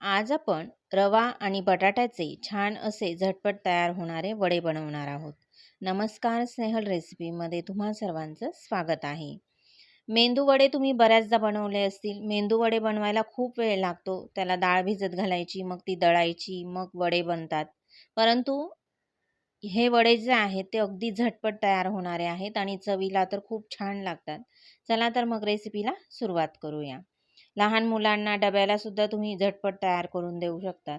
आज आपण रवा आणि बटाट्याचे छान असे झटपट तयार होणारे वडे बनवणार आहोत. नमस्कार स्नेहल रेसिपीमध्ये तुम्हा सर्वांचं स्वागत आहे. मेंदू वडे तुम्ही बऱ्याचदा बनवले असतील. मेंदू वडे बनवायला खूप वेळ लागतो. त्याला डाळ भिजत घालायची मग ती दळायची मग वडे बनतात. परंतु हे वडे जे आहेत ते अगदी झटपट तयार होणारे आहेत आणि चवीला तर खूप छान लागतात. चला तर मग रेसिपीला सुरुवात करूया. लहान मुलांना डब्याला सुद्धा तुम्ही झटपट तयार करून देऊ शकता.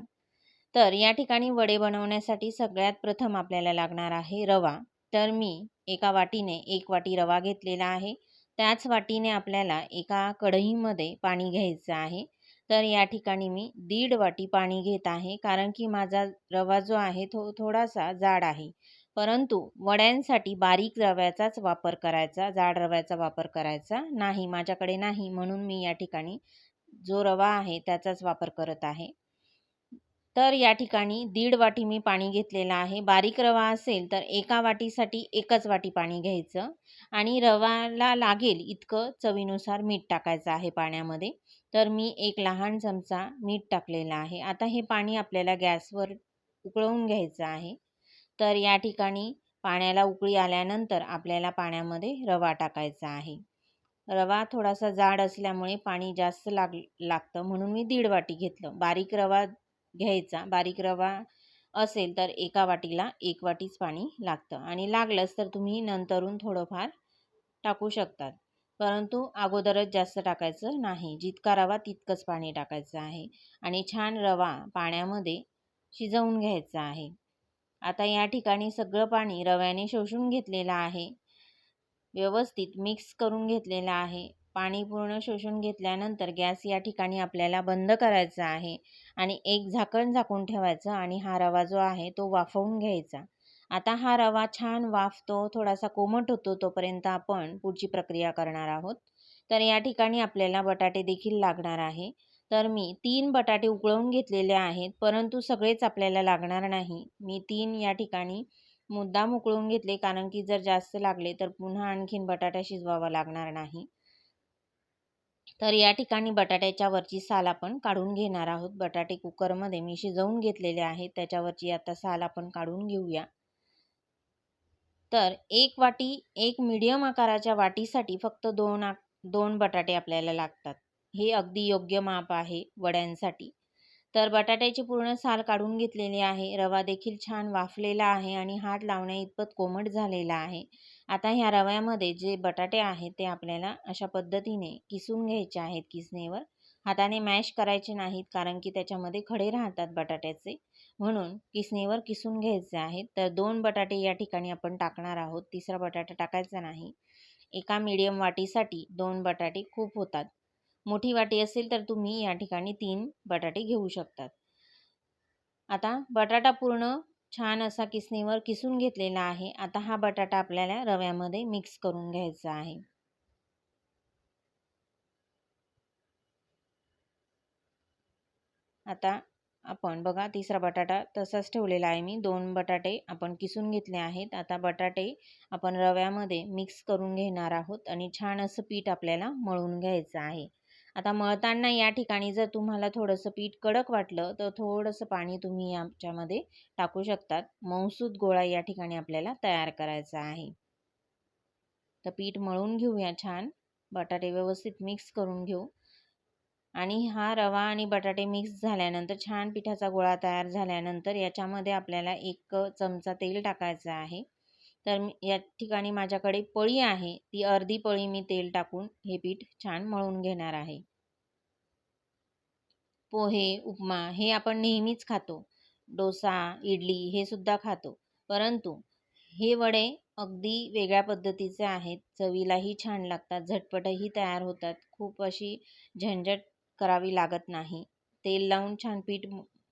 तर या ठिकाणी वडे बनवण्यासाठी सगळ्यात प्रथम आपल्याला लागणार आहे रवा. तर मी एका वाटीने एक वाटी रवा घेतलेला आहे. त्याच वाटीने आपल्याला एका कढईमध्ये पाणी घ्यायचं आहे. तर या ठिकाणी मी दीड वाटी पाणी घेत आहे. कारण की माझा रवा जो आहे तो थोडासा जाड आहे. परंतु वड्यांसाठी बारीक रव्याचाच वापर करायचा जाड रव्याचा वापर करायचा नाही माझ्याकडे नाही म्हणून मी या ठिकाणी जो रवा आहे त्याचाच वापर करत आहे. तर या ठिकाणी दीड वाटी मी पाणी घेतलेलं आहे. बारीक रवा असेल तर एका वाटीसाठी एकच वाटी पाणी घ्यायचं आणि रवाला लागेल इतकं चवीनुसार मीठ टाकायचं आहे पाण्यामध्ये. तर मी एक लहान चमचा मीठ टाकलेला आहे. आता हे पाणी आपल्याला गॅसवर उकळवून घ्यायचं आहे. तर या ठिकाणी पाण्याला उकळी आल्यानंतर आपल्याला पाण्यामध्ये रवा टाकायचा आहे. रवा थोडासा जाड असल्यामुळे पाणी जास्त लाग लागतं म्हणून मी दीड वाटी घेतलं. बारीक रवा घ्यायचा. बारीक रवा असेल तर एका वाटीला एक वाटीच पाणी लागतं आणि लागलंच तर तुम्ही नंतरून थोडंफार टाकू शकतात. परंतु अगोदरच जास्त टाकायचं नाही. जितका रवा तितकंच पाणी टाकायचं आहे आणि छान रवा पाण्यामध्ये शिजवून घ्यायचा आहे. आता या ठिकाणी सगळं पाणी रव्याने शोषून घेतलेलं आहे. व्यवस्थित मिक्स करून घेतलेलं आहे. पाणी पूर्ण शोषून घेतल्यानंतर गॅस या ठिकाणी आपल्याला बंद करायचा आहे आणि एक झाकण झाकून ठेवायचं आणि हा रवा जो आहे तो वाफवून घ्यायचा. आता हा रवा छान वाफतो थोडासा कोमट होतो तोपर्यंत आपण पुढची प्रक्रिया करणार आहोत. तर या ठिकाणी आपल्याला बटाटे देखील लागणार आहे. तर मी तीन बटाटे उकळवून घेतलेले आहेत परंतु सगळेच आपल्याला लागणार नाही. मी तीन या ठिकाणी मुद्दाम उकळून घेतले कारण की जर जास्त लागले तर पुन्हा आणखीन बटाटा शिजवावा लागणार नाही. तर या ठिकाणी बटाट्याच्या वरची साल आपण काढून घेणार आहोत. बटाटे कुकरमध्ये मी शिजवून घेतलेले आहेत त्याच्यावरची आता साल आपण काढून घेऊया. तर एक वाटी एक मीडियम आकाराच्या वाटीसाठी फक्त दोन दोन बटाटे आपल्याला लागतात. हे अगदी योग्य माप आहे वड्यांसाठी. तर बटाट्याची पूर्ण साल काढून घेतलेली आहे. रवा देखील छान वाफलेला आहे आणि हात लावण्या इतपत कोमट झालेला आहे. आता ह्या रव्यामध्ये जे बटाटे आहेत ते आपल्याला अशा पद्धतीने किसून घ्यायचे आहेत किसनेवर हाताने मॅश करायचे नाहीत कारण की त्याच्यामध्ये खडे राहतात बटाट्याचे. म्हणून किसणीवर किसून घ्यायचे आहेत. तर दोन बटाटे या ठिकाणी आपण टाकणार आहोत. तिसरा बटाटा टाकायचा नाही. एका मीडियम वाटीसाठी दोन बटाटे खूप होतात. मोठी वाटी असेल तर तुम्ही या ठिकाणी तीन बटाटे घेऊ शकतात. आता बटाटा पूर्ण छान असा किसणीवर किसून घेतलेला आहे. आता हा बटाटा आपल्याला रव्यामध्ये मिक्स करून घ्यायचा आहे. आता आपण बघा तिसरा बटाटा तसाच ठेवलेला आहे मी. दोन बटाटे आपण किसून घेतले आहेत. आता बटाटे आपण रव्यामध्ये मिक्स करून घेणार आहोत आणि छान असं पीठ आपल्याला मळून घ्यायचं आहे. आता मळताना या ठिकाणी जर तुम्हाला थोडंसं पीठ कडक वाटलं तर थोडंसं पाणी तुम्ही याच्यामध्ये टाकू शकतात. मऊसूद गोळा या ठिकाणी आपल्याला तयार करायचा आहे. तर पीठ मळून घेऊया छान. बटाटे व्यवस्थित मिक्स करून घेऊ. आणि हा रवा आणि बटाटे मिक्स झाल्यानंतर छान पिठाचा गोळा तयार झाल्यानंतर याच्यामध्ये आपल्याला एक चमचा तेल टाकायचं आहे. तर या ठिकाणी माझ्याकडे पळी आहे. ती अर्धी पळी मी तेल टाकून हे पीठ छान मळून घेणार आहे. पोहे उपमा हे आपण नेहमीच खातो. डोसा इडली हे सुद्धा खातो. परंतु हे वडे अगदी वेगळ्या पद्धतीचे आहेत. चवीलाही छान लागतात झटपटही तयार होतात. खूप अशी झंझट करावी लागत नाही. तेल लावून छान पीठ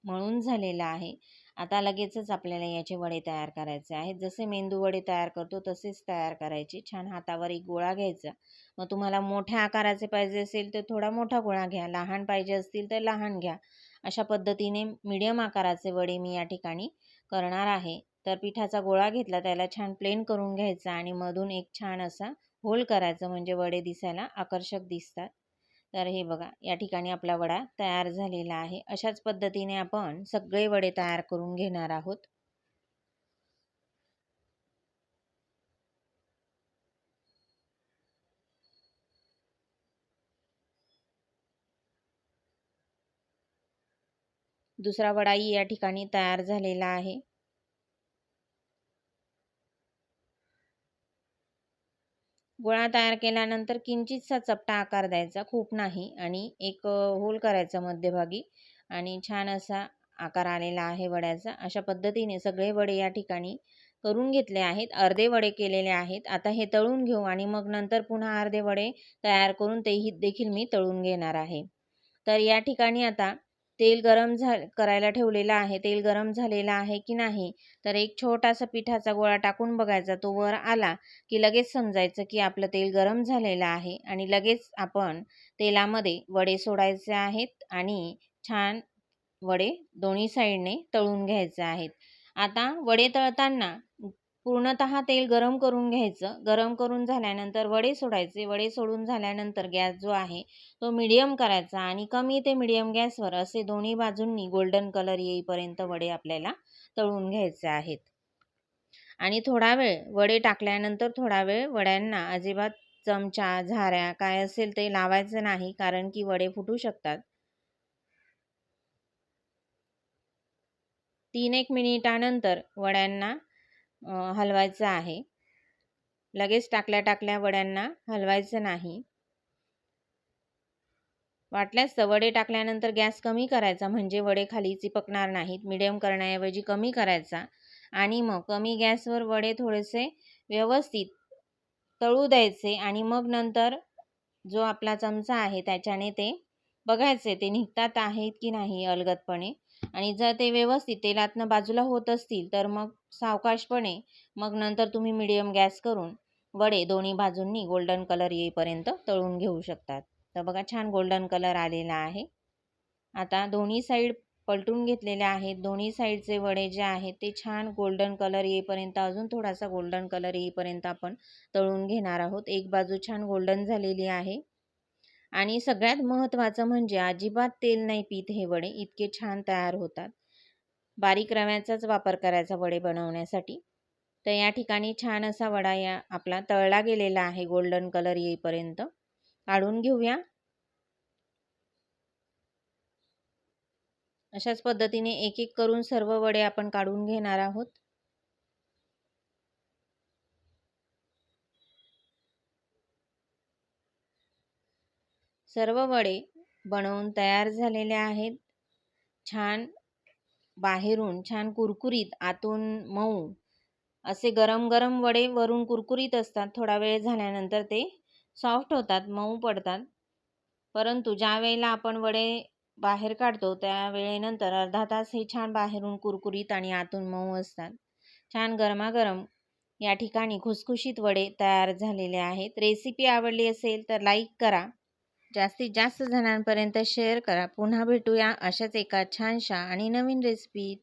मळून झालेलं आहे. आता लगेचच आपल्याला याचे वडे तयार करायचे आहेत. जसे मेंदू वडे तयार करतो तसेच तयार करायचे. छान हातावर एक गोळा घ्यायचा. मग तुम्हाला मोठ्या आकाराचे पाहिजे असेल तर थोडा मोठा गोळा घ्या. लहान पाहिजे असतील तर लहान घ्या. अशा पद्धतीने मीडियम आकाराचे वडे मी या ठिकाणी करणार आहे. तर पिठाचा गोळा घेतला त्याला छान प्लेन करून घ्यायचा आणि मधून एक छान असा होल करायचा. म्हणजे वडे दिसायला आकर्षक दिसतात. तर हे बघा या ठिकाणी आपला वडा तयार झालेला आहे. अशाच पद्धतीने आपण सगळे वडे तयार करून घेणार आहोत. दुसरा वडाही या ठिकाणी तयार झालेला आहे. गोळा तयार केल्यानंतर किंचितसा चपटा आकार द्यायचा खूप नाही. आणि एक होल करायचा मध्यभागी. आणि छान असा आकार आलेला आहे वड्याचा. अशा पद्धतीने सगळे वडे या ठिकाणी करून घेतले आहेत. अर्धे वडे केलेले आहेत. आता हे तळून घेऊ आणि मग नंतर पुन्हा अर्धे वडे तयार करून तेही देखील मी तळून घेणार आहे. तर या ठिकाणी आता तेल गरम झा करायला ठेवलेलं आहे. तेल गरम झालेलं आहे की नाही? तर एक छोटासा पिठाचा गोळा टाकून बघायचा. तो वर आला की लगेच समजायचं की आपलं तेल गरम झालेलं आहे आणि लगेच आपण तेलामध्ये वडे सोडायचे आहेत आणि छान वडे दोन्ही साईडने तळून घ्यायचे आहेत. आता वडे तळताना पूर्णत तेल गरम करून घ्यायचं. गरम करून झाल्यानंतर वडे सोडायचे. वडे सोडून झाल्यानंतर गॅस जो आहे तो मिडियम करायचा आणि कमी ते मिडियम गॅसवर असे दोन्ही बाजूंनी गोल्डन कलर येईपर्यंत वडे आपल्याला तळून घ्यायचे आहेत. आणि थोडा वेळ वडे टाकल्यानंतर थोडा वेळ वड्यांना अजिबात चमचा झाऱ्या काय असेल ते लावायचं नाही कारण की वडे फुटू शकतात. तीन एक मिनिटानंतर वड्यांना हलवायचं आहे. लगेच टाकल्या टाकल्या वड्यांना हलवायचं नाही. वाटल्यास वडे टाकल्यानंतर गॅस कमी करायचा म्हणजे वडे खाली चिपकणार नाहीत मिडियम करण्याऐवजी कमी करायचा. आणि मग कमी गॅसवर वडे थोडेसे व्यवस्थित तळू द्यायचे आणि मग नंतर जो आपला चमचा आहे त्याच्याने ते बघायचे ते निघतात आहेत की नाही अलगदपणे. आणि जर ते व्यवस्थित तेलातनं बाजूला होत असतील तर मग सावकाशपणे मग नंतर तुम्ही मिडियम गॅस करून वडे दोन्ही बाजूंनी गोल्डन कलर येईपर्यंत तळून घेऊ शकतात. तर बघा छान गोल्डन कलर आलेला आहे. आता दोन्ही साईड पलटून घेतलेले आहेत. दोन्ही साईडचे वडे जे आहेत ते छान गोल्डन कलर येईपर्यंत अजून थोडासा गोल्डन कलर येईपर्यंत आपण तळून घेणार आहोत. एक बाजू छान गोल्डन झालेली आहे. आणि सगळ्यात महत्त्वाचं म्हणजे अजिबात तेल नाही पीत हे वडे इतके छान तयार होतात. बारीक रव्याचाच वापर करायचा वडे बनवण्यासाठी. तर या ठिकाणी छान असा वडा या आपला तळला गेलेला आहे गोल्डन कलर येईपर्यंत. काढून घेऊया. अशाच पद्धतीने एक एक करून सर्व वडे आपण काढून घेणार आहोत. सर्व वडे बनवून तयार झालेले आहेत. छान बाहेरून छान कुरकुरीत आतून मऊ असे गरम गरम वडे वरून कुरकुरीत असतात. थोडा वेळ झाल्यानंतर ते सॉफ्ट होतात मऊ पडतात. परंतु ज्या वेळेला आपण वडे बाहेर काढतो त्या वेळेनंतर अर्धा तास हे छान बाहेरून कुरकुरीत आणि आतून मऊ असतात. छान गरमागरम या ठिकाणी खुसखुशीत वडे तयार झालेले आहेत. रेसिपी आवडली असेल तर लाईक करा. जास्तीत जास्त जणांपर्यंत शेअर करा. पुन्हा भेटूया अशाच एका छानशा आणि नवीन रेसिपी